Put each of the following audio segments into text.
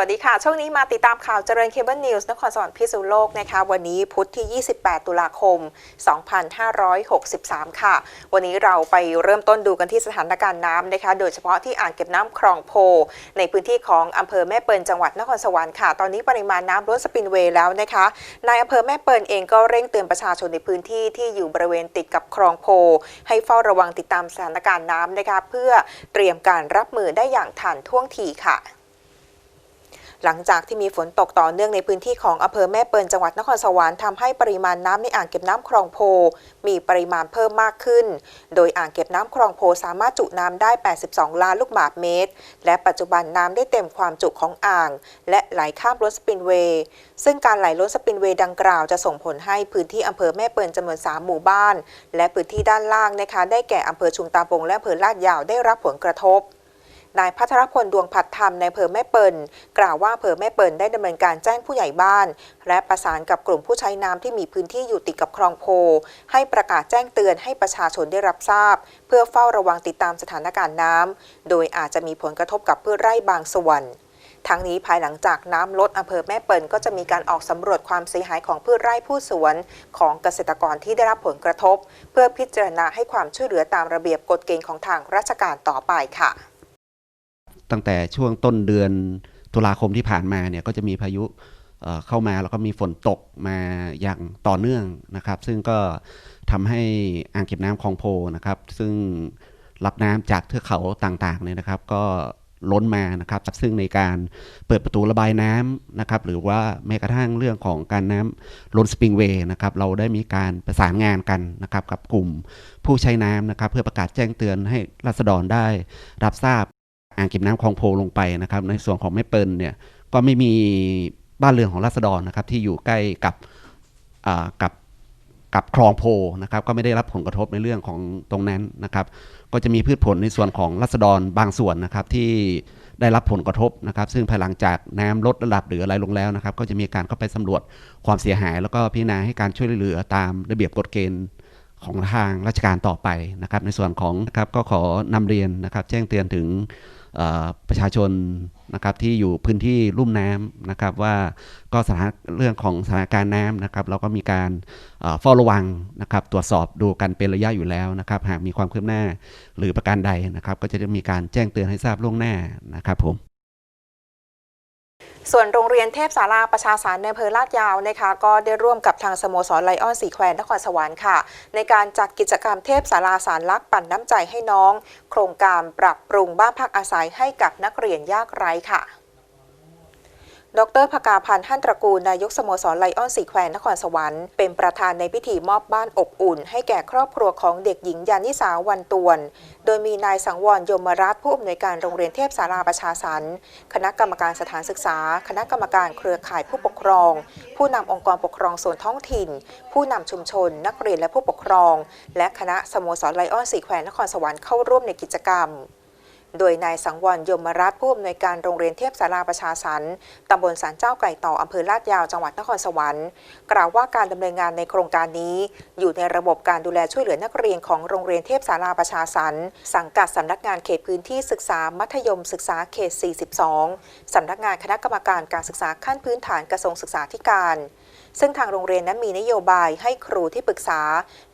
วัสดีค่ะ ช่วงนี้มาติดตามข่าวเจริญเคเบิลนิวส์นครสวรรค์พิษณุโลกนะคะ วันนี้พุธที่ 28 ตุลาคม 2563 ค่ะ วันนี้เราไปเริ่มต้นดูกันที่สถานการณ์น้ำนะคะ โดยเฉพาะที่อ่างเก็บน้ำคลองโพ ในพื้นที่ของอำเภอแม่เปิลจังหวัดนครสวรรค์ค่ะ ตอนนี้ปริมาณน้ำล้นสปินเวย์แล้วนะคะ นายอำเภอแม่เปิลเองก็เร่งเตือนประชาชนในพื้นที่ที่อยู่บริเวณติดกับคลองโพ ให้เฝ้าระวังติดตามสถานการณ์น้ำนะคะ เพื่อเตรียมการรับมือได้อย่างทันท่วงทีค่ะ หลังจากที่มีฝนตกต่อเนื่องในพื้นที่ของอำเภอแม่เปิลจังหวัดนครสวรรค์ทำให้ปริมาณน้ำในอ่างเก็บน้ำคลองโพ มีปริมาณเพิ่มมากขึ้น โดยอ่างเก็บน้ำคลองโพสามารถจุน้ำได้ 82 ล้านลูกบาศก์เมตร และปัจจุบันน้ำได้เต็มความจุของอ่าง และไหลข้ามล้นสปินเวย์ซึ่งการไหลล้นสปินเวย์ดังกล่าวจะส่งผลให้พื้นที่อำเภอแม่เปิลจำนวน 3 หมู่บ้าน และพื้นที่ด้านล่างนะคะ ได้แก่อำเภอชุมตาปงและอำเภอลาดยาวได้รับผลกระทบ นายพัทรพลดวงผัดธรรมในอำเภอแม่เปิลกล่าวว่าอำเภอแม่เปิลได้ดำเนินการแจ้งผู้ใหญ่บ้าน และประสานกับกลุ่มผู้ใช้น้ำที่มีพื้นที่อยู่ติดกับคลองโพ ให้ประกาศแจ้งเตือนให้ประชาชนได้รับทราบ เพื่อเฝ้าระวังติดตามสถานการณ์น้ำโดยอาจจะมีผลกระทบกับพืชไร่บางส่วนทั้งนี้ภายหลังจากน้ำลดอำเภอแม่เปิลก็จะมีการออกสำรวจความเสียหายของพืชไร่ผู้สวน ของเกษตรกรที่ได้รับผลกระทบ เพื่อพิจารณาให้ความช่วยเหลือตามระเบียบกฎเกณฑ์ของทางราชการต่อไปค่ะ ตั้งแต่ช่วงต้นเดือนตุลาคมที่ผ่านมาเนี่ยก็จะมีพายุเเข้ามาแล้วก็มีฝนตกมาอย่างต่อเนื่องนะครับ ซึ่งก็ทำให้อ่างเก็บน้ำคลองโพนะครับ ซึ่งรับน้ำจากเทือกเขาต่างๆเนี่ยนะครับ ก็ล้นมานะครับ ซึ่งในการเปิดประตูระบายน้ำนะครับ หรือว่าแม้กระทั่งเรื่องของการน้ำล้นสปริงเวย์นะครับ เราได้มีการประสานงานกันนะครับ กับกลุ่มผู้ใช้น้ำนะครับ เพื่อประกาศแจ้งเตือนให้รัษฎรได้รับทราบ อ่างเก็บน้ำคลองโพลงไปนะครับ ในส่วนของแม่เปิลเนี่ยก็ไม่มีบ้านเรือนของราษฎรนะครับ ที่อยู่ใกล้กับอ่ากับกับคลองโพนะครับ ก็ไม่ได้รับผลกระทบในเรื่องของตรงนั้นนะครับ ก็จะมีพืชผลในส่วนของรัษฎรบางส่วนนะครับที่ได้รับผลกระทบนะครับ ซึ่งภายหลังจากน้ำลดระดับหรืออะไรลงแล้วนะครับ ก็จะมีการเข้าไปสำรวจความเสียหาย แล้วก็พิจารณาให้การช่วยเหลือตามระเบียบกฎเกณฑ์ของทางราชการต่อไปนะครับ ในส่วนของนะครับก็ขอนำเรียนนะครับ แจ้งเตือนถึง ประชาชนนะครับที่อยู่พื้นที่ลุ่มน้ำนะครับว่าก็สถานเรื่องของสถานการณ์น้ำนะครับเราก็มีการเฝ้าระวังนะครับตรวจสอบดูกันเป็นระยะอยู่แล้วนะครับหากมีความคืบหน้าหรือประการใดนะครับก็จะมีการแจ้งเตือนให้ทราบล่วงหน้านะครับผม ส่วนโรงเรียนเทพสาราประชาสารในอำเภอลาดยาวนะคะก็ได้ร่วมกับทางสโมสรไลออนสีแควร์นครสวรรค์ค่ะ ในการจัดกิจกรรมเทพสาราสารลักษ์ปั่นน้ำใจให้น้อง โครงการปรับปรุงบ้านพักอาศัยให้กับนักเรียนยากไร้ค่ะ ดรพกาพันธ์หั่นตระกูล นายกสโมสรไลออนสีแควร์นครสวรรค์ เป็นประธานในพิธีมอบบ้านอบอุ่น ให้แก่ครอบครัวของเด็กหญิงยานิสาวันตวน โดยมีนายสังวรยมรัตน์ผู้อำนวยการโรงเรียนเทพสาราประชาสรรค์คณะกรรมการสถานศึกษา คณะกรรมการเครือข่ายผู้ปกครอง ผู้นำองค์กรปกครองส่วนท้องถิ่น ผู้นำชุมชน นักเรียนและผู้ปกครอง และคณะสโมสรไลออนสีแควร์นครสวรรค์เข้าร่วมในกิจกรรม โดยนายสังวรยมรัตน์ผู้อำนวยการโรงเรียนเทพสาราประชาสรรค์ตำบลสันเจ้าไก่ต่ออำเภอลาดยาวจังหวัดนครสวรรค์ กล่าวว่าการดำเนินงานในโครงการนี้ อยู่ในระบบการดูแลช่วยเหลือนักเรียนของโรงเรียนเทพสาราประชาสรรค์สังกัดสำนักงานเขตพื้นที่ศึกษามัธยมศึกษาเขต 42สำนักงานคณะกรรมการการศึกษาขั้นพื้นฐานกระทรวงศึกษาธิการ ซึ่งทางโรงเรียนนั้นมีนโยบายให้ครูที่ปรึกษา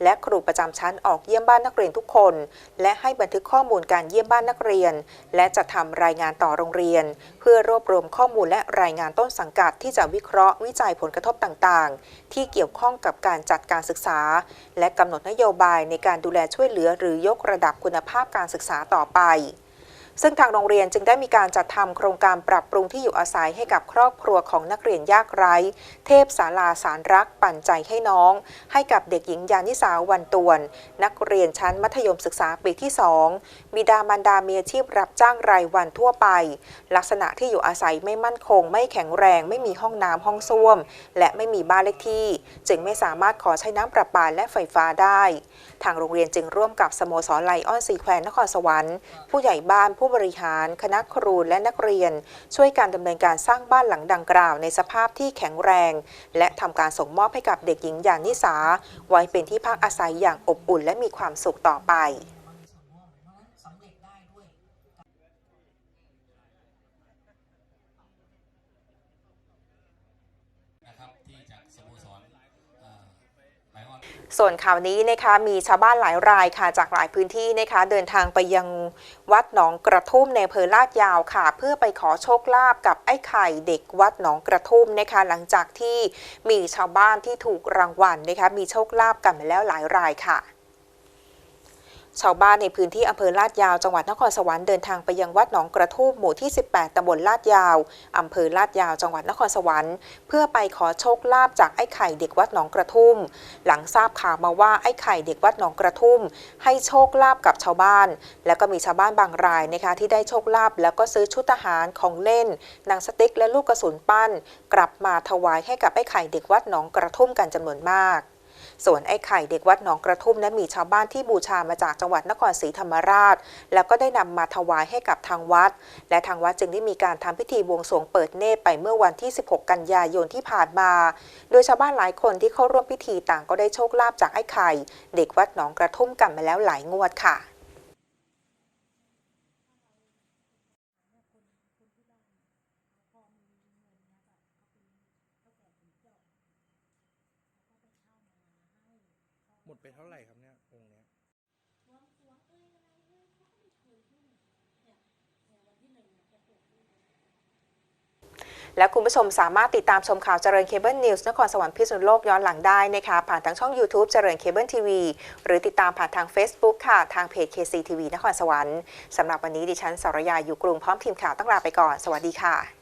และครูประจำชั้นออกเยี่ยมบ้านนักเรียนทุกคน และให้บันทึกข้อมูลการเยี่ยมบ้านนักเรียน และจะทำรายงานต่อโรงเรียน เพื่อรวบรวมข้อมูลและรายงานต้นสังกัดที่จะวิเคราะห์วิจัยผลกระทบต่างๆ ที่เกี่ยวข้องกับการจัดการศึกษา และกำหนดนโยบายในการดูแลช่วยเหลือ หรือยกระดับคุณภาพการศึกษาต่อไป ซึ่งทางโรงเรียนจึงได้มีการจัดทำโครงการปรับปรุงที่อยู่อาศัยให้กับครอบครัวของนักเรียนยากไร้ เทพศาลาสารรักปั่นใจให้น้อง ให้กับเด็กหญิงยานิสาวันตวน นักเรียนชั้นมัธยมศึกษาปีที่ 2 บิดามารดามีอาชีพรับจ้างรายวันทั่วไป ลักษณะที่อยู่อาศัยไม่มั่นคง ไม่แข็งแรง ไม่มีห้องน้ำห้องส้วม และไม่มีบ้านเลขที่ จึงไม่สามารถขอใช้น้ำประปาและไฟฟ้าได้ ทางโรงเรียนจึงร่วมกับสโมสรไลออนซีแควร์นครสวรรค์ ผู้ใหญ่บ้านผู้บริหาร คณะครูและนักเรียน ช่วยการดำเนินการสร้างบ้านหลังดังกล่าว ในสภาพที่แข็งแรง และทำการส่งมอบให้กับเด็กหญิงอย่างนิสาไว้เป็นที่พักอาศัยอย่างอบอุ่นและมีความสุขต่อไป ส่วนข่าวนี้นะคะมีชาวบ้านหลายรายค่ะจากหลายพื้นที่นะคะ เดินทางไปยังวัดหนองกระทุ่มในอำเภอลาดยาวค่ะ เพื่อไปขอโชคลาภกับไอ้ไข่เด็กวัดหนองกระทุ่มนะคะ หลังจากที่มีชาวบ้านที่ถูกรางวัลนะคะ มีโชคลาภกันมาแล้วหลายรายค่ะ ชาวบ้านในพื้นที่อำเภอลาดยาวจังหวัดนครสวรรค์เดินทางไปยังวัดหนองกระทุ่มหมู่ที่ 18 ตำบลลาดยาว อำเภอลาดยาวจังหวัดนครสวรรค์ เพื่อไปขอโชคลาภจากไอ้ไข่เด็กวัดหนองกระทุ่ม หลังทราบข่าวมาว่าไอ้ไข่เด็กวัดหนองกระทุ่ม ให้โชคลาภกับชาวบ้าน แล้วก็มีชาวบ้านบางรายนะคะที่ได้โชคลาภแล้วก็ซื้อชุดทหารของเล่นหนังสติ๊กและลูกกระสุนปั้น กลับมาถวายให้กับไอ้ไข่เด็กวัดหนองกระทุ่มกันจำนวนมาก ส่วนไอ้ไข่เด็กวัดหนองกระทุ่มนั้นมีชาวบ้านที่บูชามาจากจังหวัดนครศรีธรรมราช แล้วก็ได้นำมาถวายให้กับทางวัด และทางวัดจึงได้มีการทำพิธีบวงสรวงเปิดเนตรไปเมื่อวันที่ 16 กันยายนที่ผ่านมา โดยชาวบ้านหลายคนที่เข้าร่วมพิธีต่างก็ได้โชคลาภจากไอ้ไข่ เด็กวัดหนองกระทุ่มกันมาแล้วหลายงวดค่ะ ดไปเท่าไหร่ครับเนี่ยองค์เนี้ยและคุณผู้ชมสามารถติดตามชมข่าวเจริญเคเบิลนิวส์นครสวรรค์พิษณุโลกย้อนหลังได้นะคะผ่านทางช่อง YouTube เจริญเคเบิลทีวีหรือติดตามผ่านทาง Facebook ค่ะ ทางเพจ KCTV นครสวรรค์สำหรับวันนี้ดิฉันสรยาอยู่กรุงพร้อมทีมข่าวต้องลาไปก่อน สวัสดีค่ะ